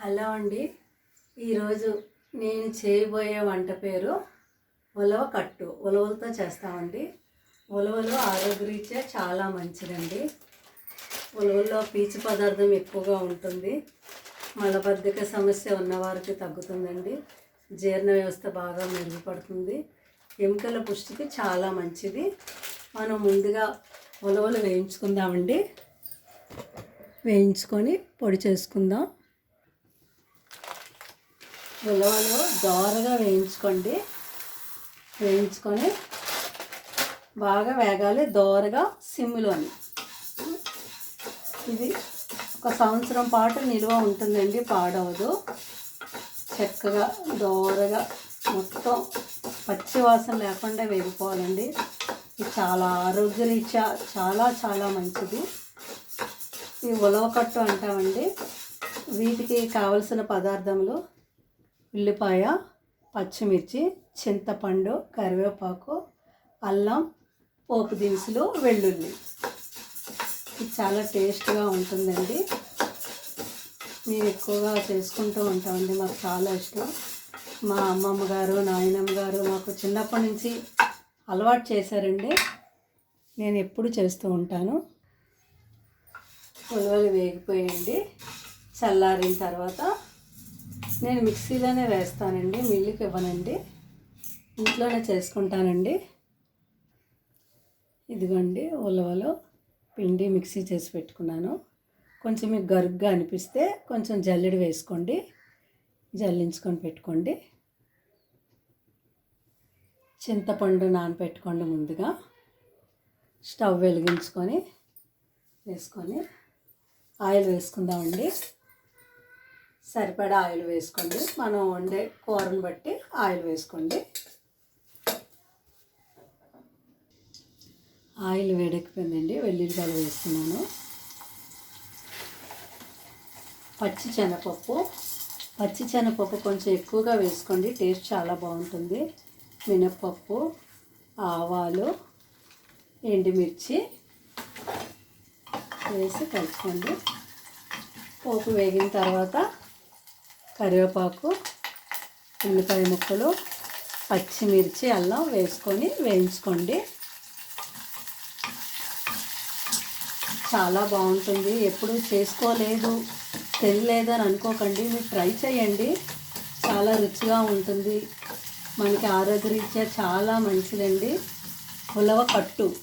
Hello అండి. ఈరోజు నేను చేయబోయే వంట పేరు ఉలవ కట్టు. ఉలవలతో చేస్తామండి. ఉలవలు ఆరోగ్యరీత్యా చాలా మంచిదండి. ఉలవల్లో పీచు పదార్థం ఎక్కువగా ఉంటుంది. మలబద్ధక సమస్య ఉన్నవారికి తగ్గుతుందండి. జీర్ణ వ్యవస్థ బాగా మెరుగుపడుతుంది. ఎముకల పుష్టికి చాలా మంచిది. మనం ముందుగా ఉలవలు వేయించుకుందామండి. వేయించుకొని పొడి చేసుకుందాం. ఉలవలు దోరగా వేయించుకోండి. వేయించుకొని బాగా వేగాలి దోరగా సిమ్లోని. ఇది ఒక సంవత్సరం పాటు నిల్వ ఉంటుందండి పాడవదు. చక్కగా దోరగా మొత్తం పచ్చి వాసన లేకుండా వేగిపోవాలండి. ఇది చాలా ఆరోగ్యరీత్యా చాలా చాలా మంచిది. ఈ ఉలవకట్టు అంటామండి. వీటికి కావలసిన పదార్థములు ఉల్లిపాయ పచ్చిమిర్చి చింతపండు కరివేపాకు అల్లం పోపు దినుసులు వెల్లుల్లి. ఇది చాలా టేస్ట్గా ఉంటుందండి. మేము ఎక్కువగా చేసుకుంటూ ఉంటామండి మాకు చాలా ఇష్టం. మా అమ్మమ్మ గారు నాయనమ్మ గారు మాకు చిన్నప్పటి నుంచి అలవాటు చేశారండి. నేను ఎప్పుడు చేస్తూ ఉంటాను. ఉలవలు వేగిపోయండి చల్లారిన తర్వాత నేను మిక్సీలోనే వేస్తానండి మిల్లుకి ఇవ్వనండి. ఇంట్లోనే చేసుకుంటానండి. ఇదిగోండి ఉలవలు పిండి మిక్సీ చేసి పెట్టుకున్నాను. కొంచెం మీకు గరుగ్గా అనిపిస్తే కొంచెం జల్లెడ వేసుకోండి జల్లించుకొని పెట్టుకోండి. చింతపండు నానపెట్టుకోండి ముందుగా. స్టవ్ వెలిగించుకొని వేసుకొని ఆయిల్ వేసుకుందామండి. సరిపడా ఆయిల్ వేసుకోండి. మనం వండే కూరను బట్టి ఆయిల్ వేసుకోండి. ఆయిల్ వేడెక్కిపోయిందండి. వెల్లుల్లిపాయలు వేస్తున్నాను. పచ్చి శనగపప్పు. పచ్చి శనగపప్పు కొంచెం ఎక్కువగా వేసుకోండి. టేస్ట్ చాలా బాగుంటుంది. మినప్పప్పు ఆవాలు ఎండుమిర్చి వేసి కలుపుకోండి. పోపు వేగిన తర్వాత కరివేపాకు ఉల్లిపాయ ముక్కలు పచ్చిమిర్చి అల్లం వేసుకొని వేయించుకోండి. చాలా బాగుంటుంది. ఎప్పుడు చేసుకోలేదు తెలియలేదు అని అనుకోకండి. మీరు ట్రై చేయండి. చాలా రుచిగా ఉంటుంది. మనకి ఆరోగ్యరీత్యా చాలా మంచిదండి. ఉలవ కట్టు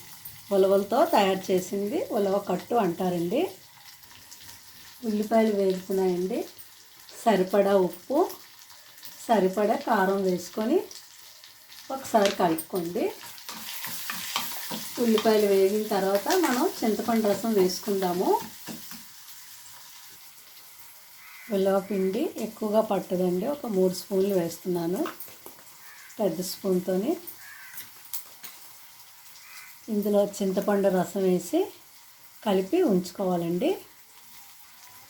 ఉలవలతో తయారు చేసింది ఉలవ కట్టు అంటారండి. ఉల్లిపాయలు వేగుతున్నాయండి. సరిపడా ఉప్పు సరిపడా కారం వేసుకొని ఒకసారి కలుపుకోండి. ఉల్లిపాయలు వేగిన తర్వాత మనం చింతపండు రసం వేసుకుందాము. ఉలవ పిండి ఎక్కువగా పట్టదండి. ఒక మూడు స్పూన్లు వేస్తున్నాను. పెద్ద స్పూన్తో ఇందులో చింతపండు రసం వేసి కలిపి ఉంచుకోవాలండి.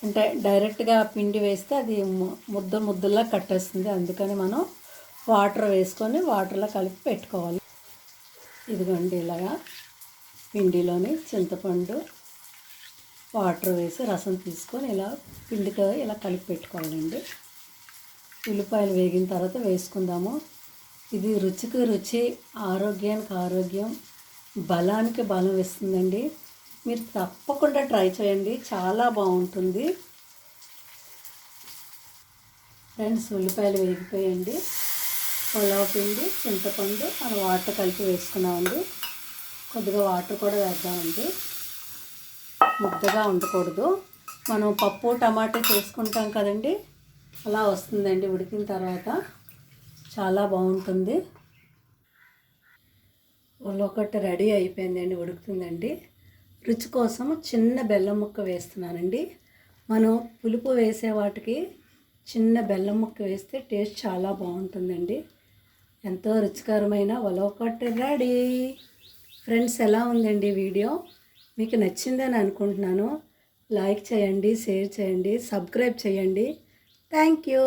అంటే డైరెక్ట్గా పిండి వేస్తే అది ముద్ద ముద్దలా కట్టేస్తుంది. అందుకని మనం వాటర్ వేసుకొని వాటర్లో కలిపి పెట్టుకోవాలి. ఇదిగోండి ఇలాగా పిండిలోని చింతపండు వాటర్ వేసి రసం తీసుకొని ఇలా పిండితో ఇలా కలిపి పెట్టుకోవాలండి. ఉల్లిపాయలు వేగిన తర్వాత వేసుకుందాము. ఇది రుచికి రుచి ఆరోగ్యానికి ఆరోగ్యం బలానికి బలం ఇస్తుందండి. మీరు తప్పకుండా ట్రై చేయండి. చాలా బాగుంటుంది. ఫ్రెండ్స్ ఉల్లిపాయలు వేగిపోయండి. పులావ్ పిండి చింతపండు మనం వాటర్ కలిపి వేసుకున్నామండి. కొద్దిగా వాటర్ కూడా వేద్దామండి. ముద్దగా ఉండకూడదు. మనం పప్పు టమాటా చేసుకుంటాం కదండి. అలా వస్తుందండి ఉడికిన తర్వాత. చాలా బాగుంటుంది. ఒకటి రెడీ అయిపోయిందండి ఉడుకుతుందండి. రుచి కోసం చిన్న బెల్లం ముక్క వేస్తున్నానండి. మనం పులుపు వేసే వాటికి చిన్న బెల్లం ముక్క వేస్తే టేస్ట్ చాలా బాగుంటుందండి. ఎంతో రుచికరమైన ఉలవకట్టు రెడీ. ఫ్రెండ్స్ ఎలా ఉందండి వీడియో? మీకు నచ్చిందని అనుకుంటున్నాను. లైక్ చేయండి షేర్ చేయండి సబ్స్క్రైబ్ చేయండి. Thank you.